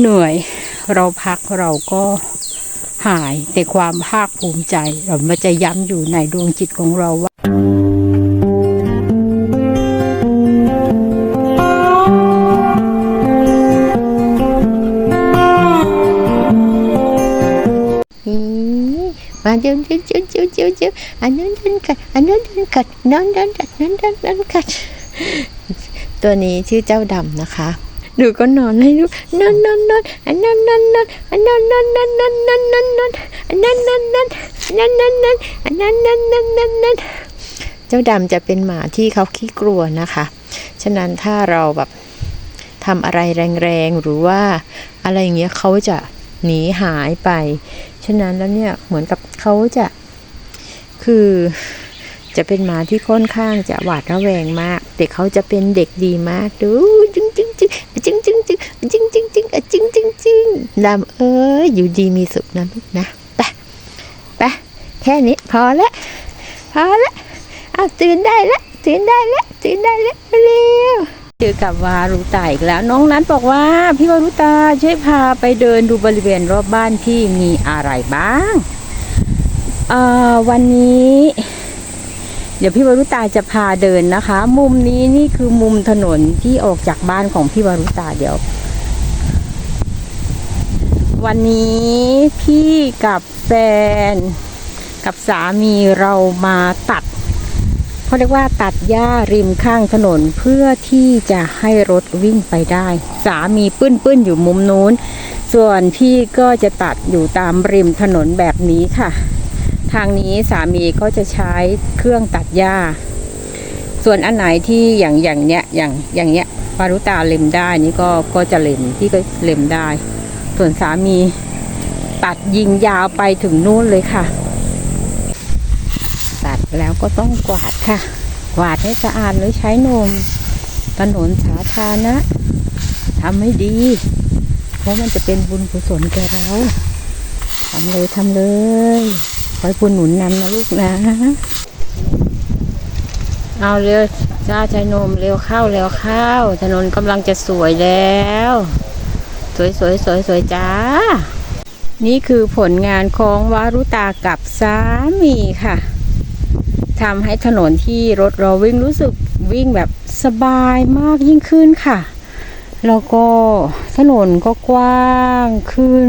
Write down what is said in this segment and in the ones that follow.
เหนื่อยเราพักเราก็หายแต่ความภาคภูมิใจเรามันจะย้ำอยู่ในดวงจิตของเราว่าอีมาเดินเดินเดินเดินเดินเดินอันนั้นเดินกัดอันนั้นเดินกัดนั่นเดินกัดนั่นนเดินกัดตัวนี้ชื่อเจ้าดำนะคะ หนูก็นอนให้ลูกนอนนอนนอนอันนั้นนั่นนั่นอันนั้นนั่นนั่นนั่นนั่นนั่นนั่นอันนั้นนั่นนั่นนั่นนั่นนั่นอันนั้นนั่นนั่นนั่นนั่นเจ้าดำจะเป็นหมาที่เขาขี้กลัวนะคะ ฉะนั้นถ้าเราแบบทำอะไรแรงๆ หรือว่าอะไรอย่างเงี้ยเขาจะหนีหายไป ฉะนั้นแล้วเนี่ยเหมือนกับเขาจะคือจะเป็นหมาที่ค่อนข้างจะหวาดระแวงมาก แต่เขาจะเป็นเด็กดีมากดูจึง จึงจึงจึงจึงจึงจึงจึงจึงจึงจึงจึงดำเอ้ยอยู่ดีมีสุขนะลูกนะไปไปแค่นี้พอละพอละเอาตื่นได้ละตื่นได้ละตื่นได้ละเร็วเจอกับวารุตาอีกแล้ว น้องนัทบอกว่า พี่วารุตาช่วยพาไปเดินดูบริเวณรอบบ้านพี่มีอะไรบ้างเอ่อวันนี้ เดี๋ยวพี่วรุตาจะพาเดินนะคะ มุมนี้นี่คือมุมถนนที่ออกจากบ้านของพี่วรุตาเดี๋ยว วันนี้พี่กับแฟนกับสามีเรามาตัดเขาเรียกว่าตัดหญ้าริมข้างถนนเพื่อที่จะให้รถวิ่งไปได้ สามีปื้นปื้นๆอยู่มุมนู้น ส่วนพี่ก็จะตัดอยู่ตามริมถนนแบบนี้ค่ะ ทางนี้สามีก็จะใช้เครื่องตัดหญ้า ส่วนอันไหนที่อย่างอย่างเนี้ยอย่างอย่างเนี้ยปารุตาเล็มได้นี่ก็ก็จะเล็มพี่ก็เล็มได้ ส่วนสามีตัดยิงยาวไปถึงนู่นเลยค่ะ ตัดแล้วก็ต้องกวาดค่ะ กวาดให้สะอาดเลยใช้นมถนนสาธารณะทำให้ดี เพราะมันจะเป็นบุญกุศลแก่เราทำเลยทำเลย คอยบุญหนุนนำนะลูกนะ เอาเร็วจ้าชายนมเร็วเข้าเร็วเข้า ถนนกำลังจะสวยแล้ว สวยสวยสวยสวยจ้า นี่คือผลงานของวารุตากับสามีค่ะทำให้ถนนที่รถเราวิ่งรู้สึกวิ่งแบบสบายมากยิ่งขึ้นค่ะ แล้วก็ถนนก็กว้างขึ้น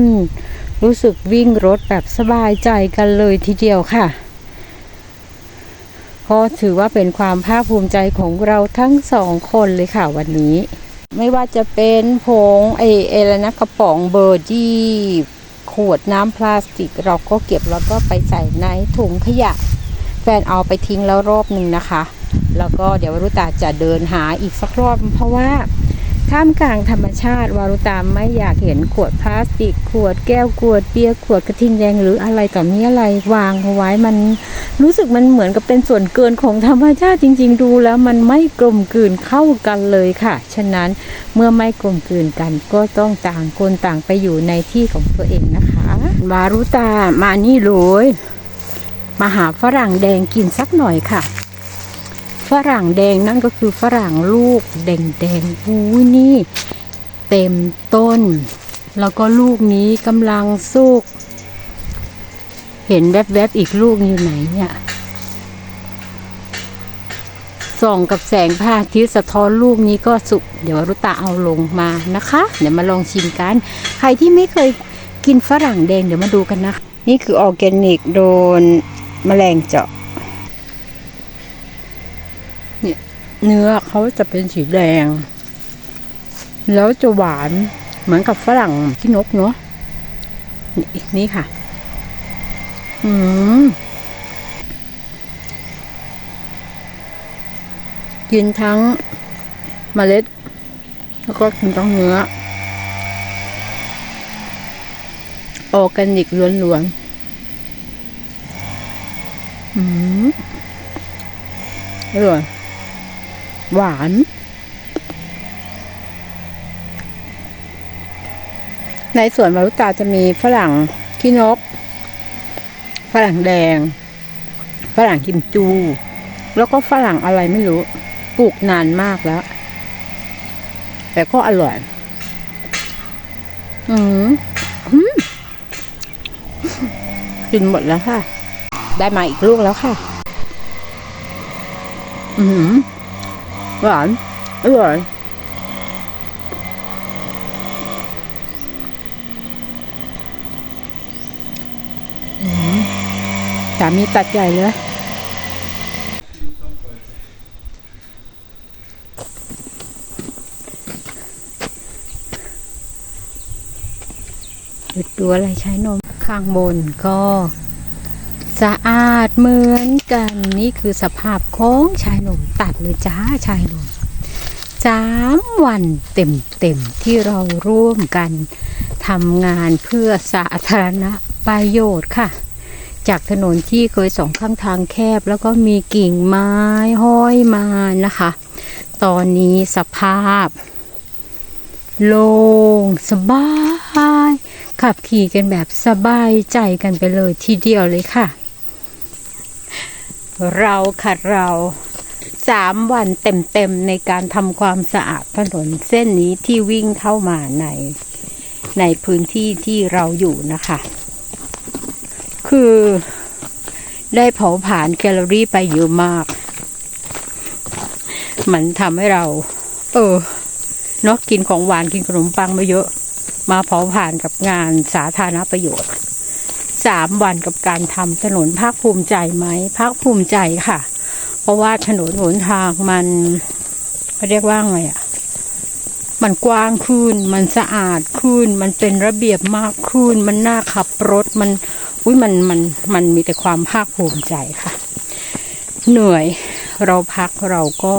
รู้สึกวิ่งรถแบบสบายใจกันเลยทีเดียวค่ะก็ถือว่าเป็นความภาคภูมิใจของเราทั้งสองคนเลยค่ะวันนี้ ไม่ว่าจะเป็นผงไอเออะไรนะกระป๋องเบอร์ดี้ขวดน้ำพลาสติก เราก็เก็บแล้วก็ไปใส่ในถุงขยะ แฟนเอาไปทิ้งแล้วรอบหนึ่งนะคะ แล้วก็เดี๋ยววรุตาจะเดินหาอีกสักรอบเพราะว่า ท่ามกลางธรรมชาติวารุตามไม่อยากเห็นขวดพลาสติก ขวดแก้วขวดเบียร์ขวดกระทิงแดงหรืออะไรต่อมีอะไรวางเอาไว้มันรู้สึกมันเหมือนกับเป็นส่วนเกินของธรรมชาติจริง ๆ ดูแล้วมันไม่กลมกลืนเข้ากันเลยค่ะ ฉะนั้นเมื่อไม่กลมกลืนกันก็ต้องต่างคนต่างไปอยู่ในที่ของตัวเองนะคะวารุตามานี่เลยมาหาฝรั่งแดงกินสักหน่อยค่ะ ฝรั่งแดงนั่นก็คือฝรั่งลูกแดงแดงๆอู้ยนี่ เต็มต้น แล้วก็ลูกนี้กำลังสุก เห็นแวบๆอีกลูกอยู่ไหนเนี่ยส่องกับแสงพระอาทิตย์สะท้อนลูกนี้ก็สุก เดี๋ยวรุตาเอาลงมานะคะ เดี๋ยวมาลองชิมกัน ใครที่ไม่เคยกินฝรั่งแดงเดี๋ยวมาดูกันนะ นี่คือออร์แกนิกโดนแมลงเจาะ เนื้อเขาจะเป็นสีแดง แล้วจะหวานเหมือนกับฝรั่งที่นกเนาะนี่นี่ค่ะ อืมกินทั้งเมล็ด แล้วก็กินทั้งเนื้อออร์แกนิกล้วนๆ อืมอร่อย หวาน ในสวนมารุตาจะมีฝรั่งขี้นก ฝรั่งแดง ฝรั่งกิมจู แล้วก็ฝรั่งอะไรไม่รู้ปลูกนานมากแล้ว แต่ก็อร่อย อืมอืมกินหมดแล้วค่ะ ได้มาอีกลูกแล้วค่ะ อืม หวานอร่อยสามีตัดใหญ่เลยดูอะไรใช้นมข้างบนก็ สะอาดเหมือนกันนี่คือสภาพของชายหนุ่มตัดเลยจ้าชายหนุ่มสามวันเต็มเต็มๆที่เราร่วมกันทำงานเพื่อสาธารณประโยชน์ค่ะ จากถนนที่เคยสองข้างทางแคบ แล้วก็มีกิ่งไม้ห้อยมานะคะ ตอนนี้สภาพ โล่งสบาย ขับขี่กันแบบสบายใจกันไปเลยทีเดียวเลยค่ะ เราค่ะเราสามวันเต็มๆในการทำความสะอาดถนนเส้นนี้ที่วิ่งเข้ามาในในพื้นที่ที่เราอยู่นะคะ คือได้เผาผลาญแคลอรี่ไปเยอะมาก มันทำให้เรา เออเนาะกินของหวานกินขนมปังมาเยอะ มาเผาผ่านกับงานสาธารณประโยชน์ สามวันกับการทำถนนภาคภูมิใจไหมภาคภูมิใจค่ะ เพราะว่าถนนหนทางมันเขาเรียกว่าไงอะ่ะ มันกว้างขึ้น มันสะอาดขึ้น มันเป็นระเบียบมากขึ้น มันน่าขับรถมันอุ้ยมันมันมันมีแต่ความภาคภูมิใจค่ะ เหนื่อยเราพักเราก็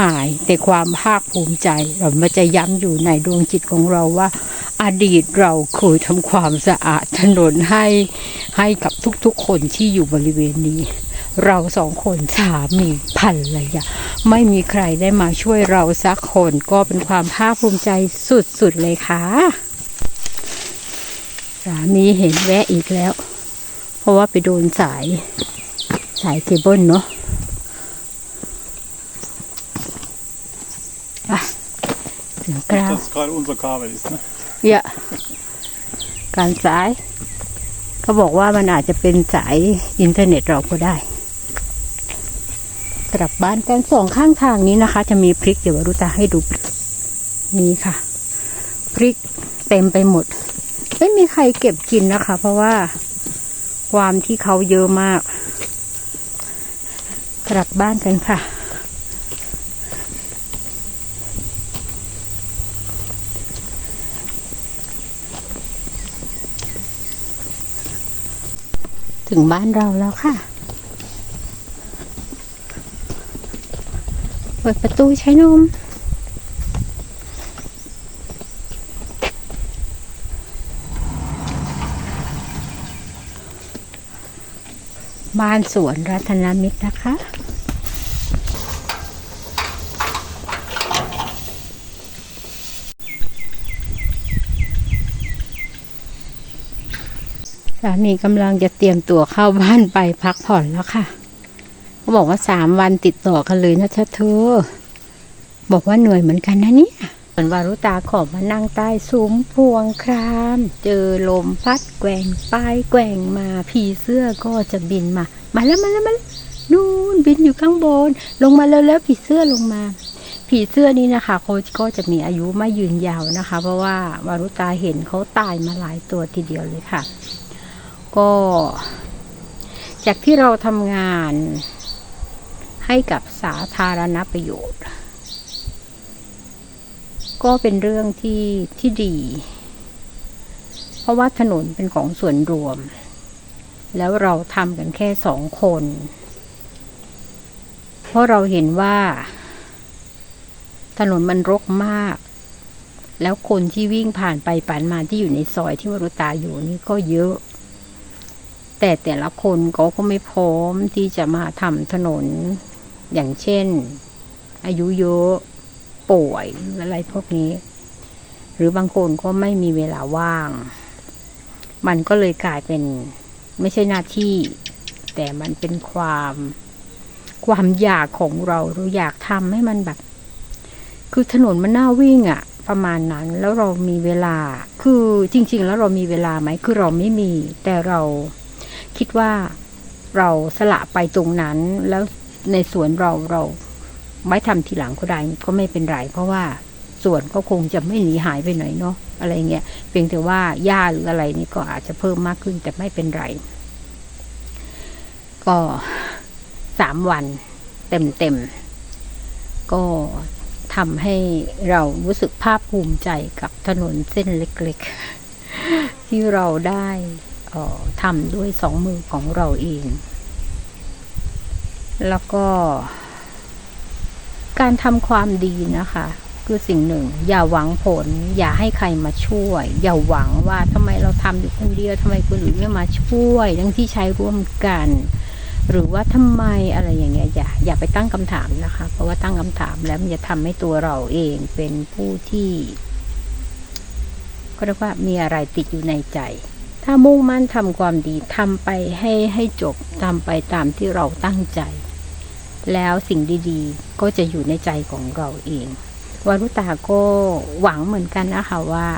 หายแต่ความภาคภูมิใจเรามันจะย้ำอยู่ในดวงจิตของเราว่า อดีตเราเคยทำความสะอาดถนนให้ให้กับทุกๆคนที่อยู่บริเวณนี้ เราสองคนสามีพันเลยอะไม่มีใครได้มาช่วยเราสักคนก็เป็นความภาคภูมิใจสุดๆเลยค่ะสามีเห็นแวะอีกแล้ว เพราะว่าไปโดนสายสายเคเบิลเนาะอะถึงกลาง Das gerade unser Kabel ist, ne? เยอะการสาย เขาบอกว่ามันอาจจะเป็นสายอินเทอร์เน็ตเราก็ได้กลับบ้านกันสองข้างทางนี้นะคะ จะมีพริกเดี๋ยววรุตาให้ดูพริกนี่ค่ะ พริกเต็มไปหมด ไม่มีใครเก็บกินนะคะ เพราะว่าความที่เขาเยอะมากกลับบ้านกันค่ะ ถึงบ้านเราแล้วค่ะ เปิดประตูใช้นม บ้านสวนรัตนมิตรนะคะ สามีกำลังจะเตรียมตัวเข้าบ้านไปพักผ่อนแล้วค่ะเขาบอกว่าสามวันติดต่อกันเลยนะเธอเธอบอกว่าเหนื่อยเหมือนกันนะเนี่ยส่วนวารุตาขอมานั่งใต้ซุ้มพวงคราม เจอลมพัดแกว่งไปแกว่งมาผีเสื้อก็จะบินมา มาแล้วมาแล้วมาแล้วนู่นบินอยู่ข้างบน ลงมาแล้วแล้วผีเสื้อลงมา ผีเสื้อนี้นะคะเขาก็จะมีอายุไม่ยืนยาวนะคะ เพราะว่าวารุตาเห็นเขาตายมาหลายตัวทีเดียวเลยค่ะ ก็ จากที่เราทำงานให้กับสาธารณประโยชน์ ก็เป็นเรื่องที่ที่ดี เพราะว่าถนนเป็นของส่วนรวม แล้วเราทำกันแค่สองคน เพราะเราเห็นว่า ถนนมันรกมากแล้วคนที่วิ่งผ่านไปผ่านมาที่อยู่ในซอยที่วรุตาอยู่นี่ก็เยอะ แต่แต่ละคนเขาก็ไม่พร้อมที่จะมาทำถนน อย่างเช่น อายุเยอะป่วยหรืออะไรพวกนี้ หรือบางคนก็ไม่มีเวลาว่าง มันก็เลยกลายเป็นไม่ใช่หน้าที่ แต่มันเป็นความความอยากของเราเราอยากทำให้มันแบบ คือถนนมันน่าวิ่งอะประมาณนั้นแล้วเรามีเวลา คือจริง ๆ แล้วเรามีเวลาไหมคือเราไม่มี แต่เรา คิดว่าเราสละไปตรงนั้น แล้วในสวนเราเราไม่ทำทีหลังก็ได้ก็ไม่เป็นไรเพราะว่าสวนก็คงจะไม่หนีหายไปไหนเนาะอะไรเงี้ยเพียงแต่ว่าหญ้าหรืออะไรนี่ก็อาจจะเพิ่มมากขึ้นแต่ไม่เป็นไร ก็สามวันเต็มเต็มๆก็ทำให้เรารู้สึกภาคภูมิใจกับถนนเส้นเล็กๆ ที่เราได้ ทำด้วยสองมือของเราเอง แล้วก็ การทำความดีนะคะ คือสิ่งหนึ่ง อย่าหวังผล อย่าให้ใครมาช่วย อย่าหวังว่าทำไมเราทำอยู่คนเดียวทำไมคนอื่นไม่มาช่วย ทั้งที่ใช้ร่วมกัน หรือว่าทำไมอะไรอย่างเงี้ยอย่าอย่าไปตั้งคำถามนะคะ เพราะว่าตั้งคำถามแล้วมันจะทำให้ตัวเราเองเป็นผู้ที่ก็เรียกว่ามีอะไรติดอยู่ในใจ ถ้ามุ่งมั่นทำความดีทำไปให้ให้จบทำไปตามที่เราตั้งใจ แล้วสิ่งดีๆ ก็จะอยู่ในใจของเราเองวารุตาก็หวังเหมือนกันนะคะว่า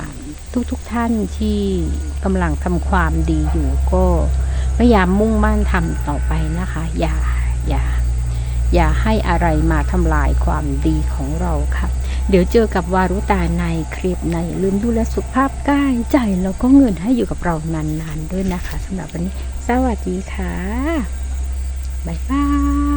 ทุกๆทท่านที่กำลังทำความดีอยู่ก็พยายามมุ่งมั่นทำต่อไปนะคะ อย่าอย่าอย่าให้อะไรมาทำลายความดีของเราค่ะ เดี๋ยวเจอกับวารุตาในคลิปในอย่าลืมดูแลสุขภาพกายใจแล้วก็เงินให้อยู่กับเรานานๆด้วยนะคะสำหรับวันนี้ สวัสดีค่ะ บ๊ายบาย